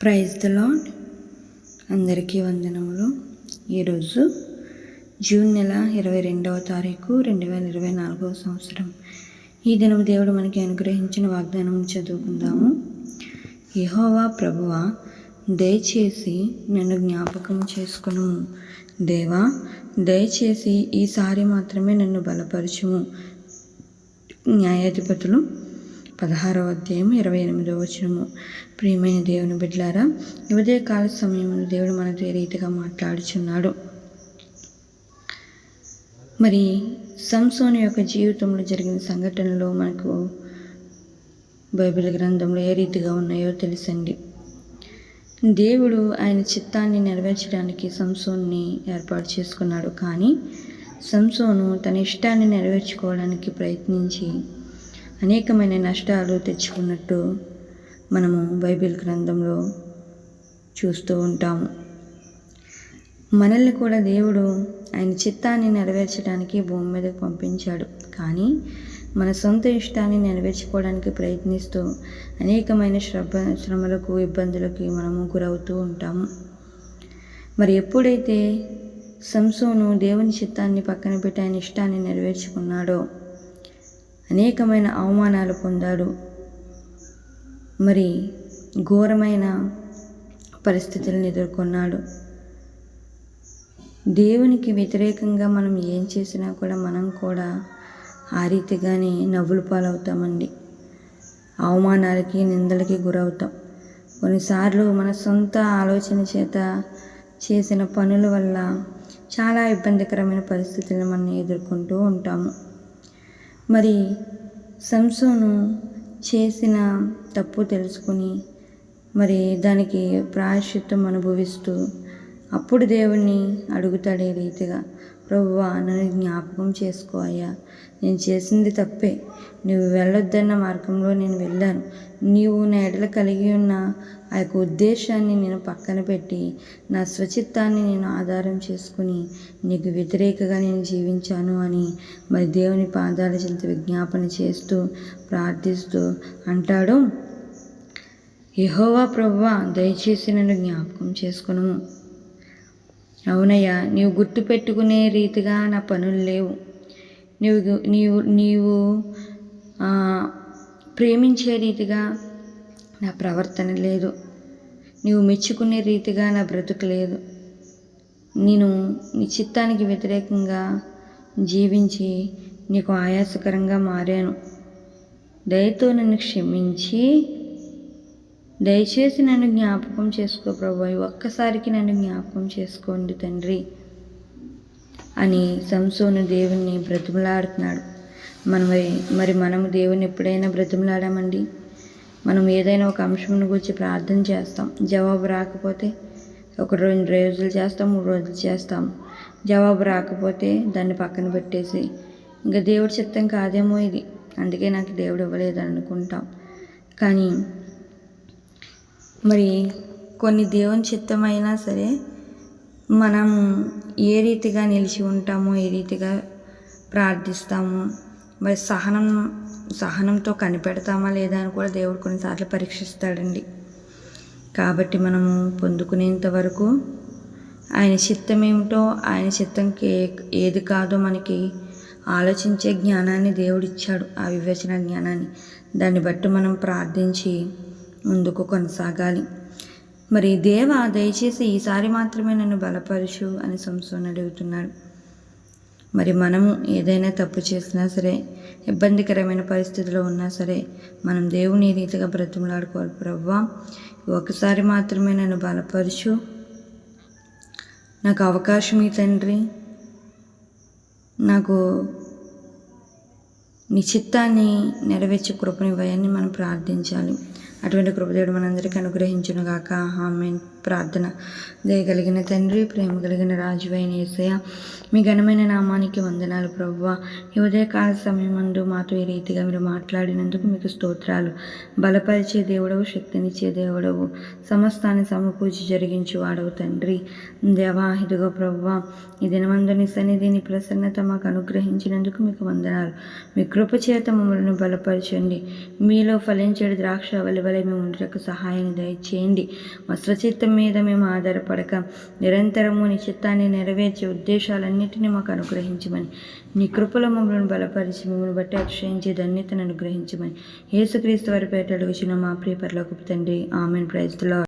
Praise the lord అందరికీ వందనములు. ఈరోజు జూన్ నెల ఇరవై రెండవ తారీఖు రెండు వేల ఇరవై నాలుగవ సంవత్సరం. ఈ దినం దేవుడు మనకి అనుగ్రహించిన వాగ్దానం చదువుకుందాము. యహోవా ప్రభువ దయచేసి నన్ను జ్ఞాపకం చేసుకును. దేవా దయచేసి ఈసారి మాత్రమే నన్ను బలపరచుము. న్యాయాధిపతులు పదహారవ అధ్యాయం ఇరవై ఎనిమిదవ వచనము. ప్రియమైన దేవుని బిడ్లారా ఉదయ కాల సమయంలో దేవుడు మనతో ఏ రీతిగా మాట్లాడుచున్నాడు? మరి సంసోని యొక్క జీవితంలో జరిగిన సంఘటనలు మనకు బైబిల్ గ్రంథంలో ఏ రీతిగా ఉన్నాయో తెలుసండి. దేవుడు ఆయన చిత్తాన్ని నెరవేర్చడానికి సంసోన్ని ఏర్పాటు చేసుకున్నాడు. కానీ సంసోను తన ఇష్టాన్ని నెరవేర్చుకోవడానికి ప్రయత్నించి అనేకమైన నష్టాలు తెచ్చుకున్నట్టు మనము బైబిల్ గ్రంథంలో చూస్తూ ఉంటాము. మనల్ని కూడా దేవుడు ఆయన చిత్తాన్ని నెరవేర్చడానికి భూమి మీదకు పంపించాడు. కానీ మన సొంత ఇష్టాన్ని నెరవేర్చుకోవడానికి ప్రయత్నిస్తూ అనేకమైన శ్రమ శ్రమలకు ఇబ్బందులకి మనము గురవుతూ ఉంటాము. మరి ఎప్పుడైతే సంసోను దేవుని చిత్తాన్ని పక్కన పెట్టి ఆయన ఇష్టాన్ని నెరవేర్చుకున్నాడో అనేకమైన అవమానాలు పొందాడు. మరి ఘోరమైన పరిస్థితులను ఎదుర్కొన్నాడు. దేవునికి వ్యతిరేకంగా మనం ఏం చేసినా కూడా మనం కూడా ఆ రీతిగానే నవ్వుల పాలవుతామండి. అవమానాలకి నిందలకి గురవుతాం. కొన్నిసార్లు మన సొంత ఆలోచన చేత చేసిన పనుల వల్ల చాలా ఇబ్బందికరమైన పరిస్థితులను మనం ఎదుర్కొంటూ ఉంటాము. మరి సంసోను చేసిన తప్పు తెలుసుకుని మరి దానికి ప్రాయశ్చిత్తం అనుభవిస్తూ అప్పుడు దేవుణ్ణి అడుగుతాడే రీతిగా. ప్రభువా నన్ను జ్ఞాపకం చేసుకో అయ్యా. నేను చేసింది తప్పే. నువ్వు వెళ్ళొద్దన్న మార్గంలో నేను వెళ్ళాను. నీవు నా ఎడల కలిగి ఉన్న ఆ యొక్క ఉద్దేశాన్ని నేను పక్కన పెట్టి నా స్వచిత్తాన్ని నేను ఆధారం చేసుకుని నీకు వ్యతిరేకగా నేను జీవించాను అని మరి దేవుని పాదాల చింత విజ్ఞాపన చేస్తూ ప్రార్థిస్తూ అంటాడు. యహోవా ప్రభువా దయచేసి నన్ను జ్ఞాపకం చేసుకును అవునయ్యా నీవు గుర్తుపెట్టుకునే రీతిగా నా పనులు లేవు. నీవు నీవు నీవు ప్రేమించే రీతిగా నా ప్రవర్తన లేదు. నీవు మెచ్చుకునే రీతిగా నా బ్రతుకు లేదు. నేను నీ చిత్తానికి వ్యతిరేకంగా జీవించి నీకు ఆయాసకరంగా మారాను. దయతో నన్ను క్షమించి దయచేసి నన్ను జ్ఞాపకం చేసుకో ప్రభు ఒక్కసారికి నన్ను జ్ఞాపకం చేసుకోండి తండ్రి అని సంసోను దేవుణ్ణి బ్రతిమలాడుతున్నాడు. మనం మరి మనము దేవుని ఎప్పుడైనా బ్రతిమలాడామండి? మనం ఏదైనా ఒక అంశంను గురించి ప్రార్థన చేస్తాం. జవాబు రాకపోతే ఒక రెండు రోజులు చేస్తాం మూడు రోజులు చేస్తాం. జవాబు రాకపోతే దాన్ని పక్కన పెట్టేసి ఇంకా దేవుడి చిత్తం కాదేమో ఇది. అందుకే నాకు దేవుడు ఇవ్వలేదు అనుకుంటాం. కానీ మరి కొన్ని దేవుని చిత్తమైనా సరే మనం ఏ రీతిగా నిలిచి ఉంటామో ఏ రీతిగా ప్రార్థిస్తాము మరి సహనం సహనంతో కనిపెడతామా లేదా అని కూడా దేవుడు కొన్నిసార్లు పరీక్షిస్తాడండి. కాబట్టి మనము పొందుకునేంత వరకు ఆయన చిత్తం ఏమిటో ఆయన చిత్తంకి ఏది కాదో మనకి ఆలోచించే జ్ఞానాన్ని దేవుడిచ్చాడు ఆ వివేచన జ్ఞానాన్ని. దాన్ని బట్టి మనం ప్రార్థించి ముందుకు కొనసాగాలి. మరి దేవ దయచేసి ఈసారి మాత్రమే నన్ను బలపరుచు అని సంసోన్ అడుగుతున్నాడు. మరి మనము ఏదైనా తప్పు చేసినా సరే ఇబ్బందికరమైన పరిస్థితిలో ఉన్నా సరే మనం దేవుని రీతిగా బ్రతిమలాడుకోవాలి. ప్రవ్వా ఒకసారి మాత్రమే నన్ను బలపరుచు. నాకు అవకాశం ఈ తండ్రి. నాకు నీ చిత్తాన్ని నెరవేర్చే కృపనివ్వయని మనం ప్రార్థించాలి. అటువంటి కృపదేవుడు మనందరికీ అనుగ్రహించును గాక ఆమె ప్రార్థన దయగలిగిన తండ్రి ప్రేమ కలిగిన రాజు అయిన ఏసయ మీ ఘనమైన నామానికి వందనాలు ప్రవ్వ. ఈ ఉదయకాల సమయమందు మాతో ఈ రీతిగా మీరు మాట్లాడినందుకు మీకు స్తోత్రాలు. బలపరిచే దేవుడవు శక్తినిచ్చే దేవుడవు సమస్తాన్ని సమకూర్చి జరిగించి వాడవు తండ్రి. దేవా ఇదిగో ప్రవ్వ ఈ దినమందు నీ సన్నిధిని ప్రసన్నత మాకు అనుగ్రహించినందుకు మీకు వందనాలు. మీ కృపచేత మమ్మల్ని బలపరచండి. మీలో ఫలించేడు ద్రాక్ష వలివలి వలె మేము ఉండటకు సహాయం దయచేయండి. వస్త్రచిత్తం మీద మేము ఆధారపడక నిరంతరము నీ చిత్తాన్ని నెరవేర్చే ఉద్దేశాలన్నింటినీ మాకు అనుగ్రహించమని నీ కృపలో మమ్మల్ని బలపరిచి మిమ్మల్ని బట్టి అతిశయించి ధన్యతను అనుగ్రహించమని. యేసుక్రీస్తు వారి పేట అడుగుచిన మా ప్రియ పరలోకపు తండ్రి. ఆమెన్. ప్రైజ్లో